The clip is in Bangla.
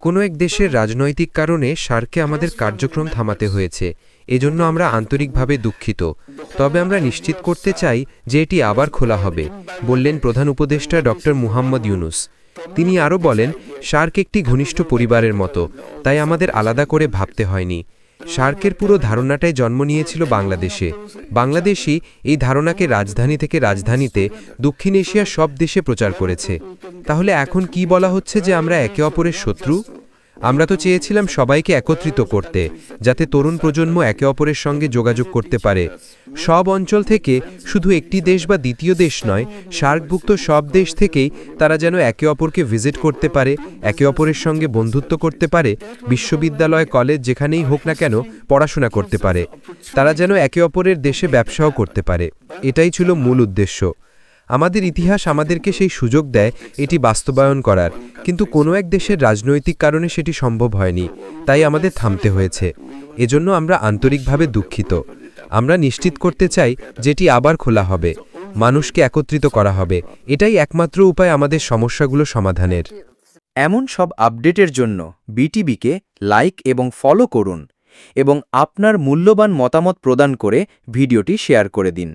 কোনো এক দেশের রাজনৈতিক কারণে সার্ককে আমাদের কার্যক্রম থামাতে হয়েছে, এজন্য আমরা আন্তরিকভাবে দুঃখিত। তবে আমরা নিশ্চিত করতে চাই যে এটি আবার খোলা হবে, বললেন প্রধান উপদেষ্টা ডক্টর মুহাম্মদ ইউনুস। তিনি আরও বলেন, সার্ক একটি ঘনিষ্ঠ পরিবারের মতো, তাই আমাদের আলাদা করে ভাবতে হয়নি। সার্কের পুরো ধারণাটাই জন্ম নিয়েছিল বাংলাদেশে। বাংলাদেশি এই ধারণাকে রাজধানী থেকে রাজধানীতে দক্ষিণ এশিয়ার সব দেশে প্রচার করেছে। তাহলে এখন কি বলা হচ্ছে যে আমরা একে অপরের শত্রু? আমরা তো চেয়েছিলাম সবাইকে একত্রিত করতে, যাতে তরুণ প্রজন্ম একে অপরের সঙ্গে যোগাযোগ করতে পারে। সব অঞ্চল থেকে শুধু একটি দেশ বা দ্বিতীয় দেশ নয়, সার্কভুক্ত সব দেশ থেকেই তারা যেন একে অপরকে ভিজিট করতে পারে, একে অপরের সঙ্গে বন্ধুত্ব করতে পারে, বিশ্ববিদ্যালয়, কলেজ যেখানেই হোক না কেন পড়াশোনা করতে পারে। তারা যেন একে অপরের দেশে ব্যবসাও করতে পারে। এটাই ছিল মূল উদ্দেশ্য। আমাদের ইতিহাস আমাদেরকে সেই সুযোগ দেয় এটি বাস্তবায়ন করার। কিন্তু কোনো এক দেশের রাজনৈতিক কারণে সেটি সম্ভব হয়নি, তাই আমাদের থামতে হয়েছে। এজন্য আমরা আন্তরিকভাবে দুঃখিত। আমরা নিশ্চিত করতে চাই যেটি আবার খোলা হবে। মানুষকে একত্রিত করা হবে। এটাই একমাত্র উপায় আমাদের সমস্যাগুলো সমাধানের। এমন সব আপডেটের জন্য বিটিবিকে লাইক এবং ফলো করুন এবং আপনার মূল্যবান মতামত প্রদান করে ভিডিওটি শেয়ার করে দিন।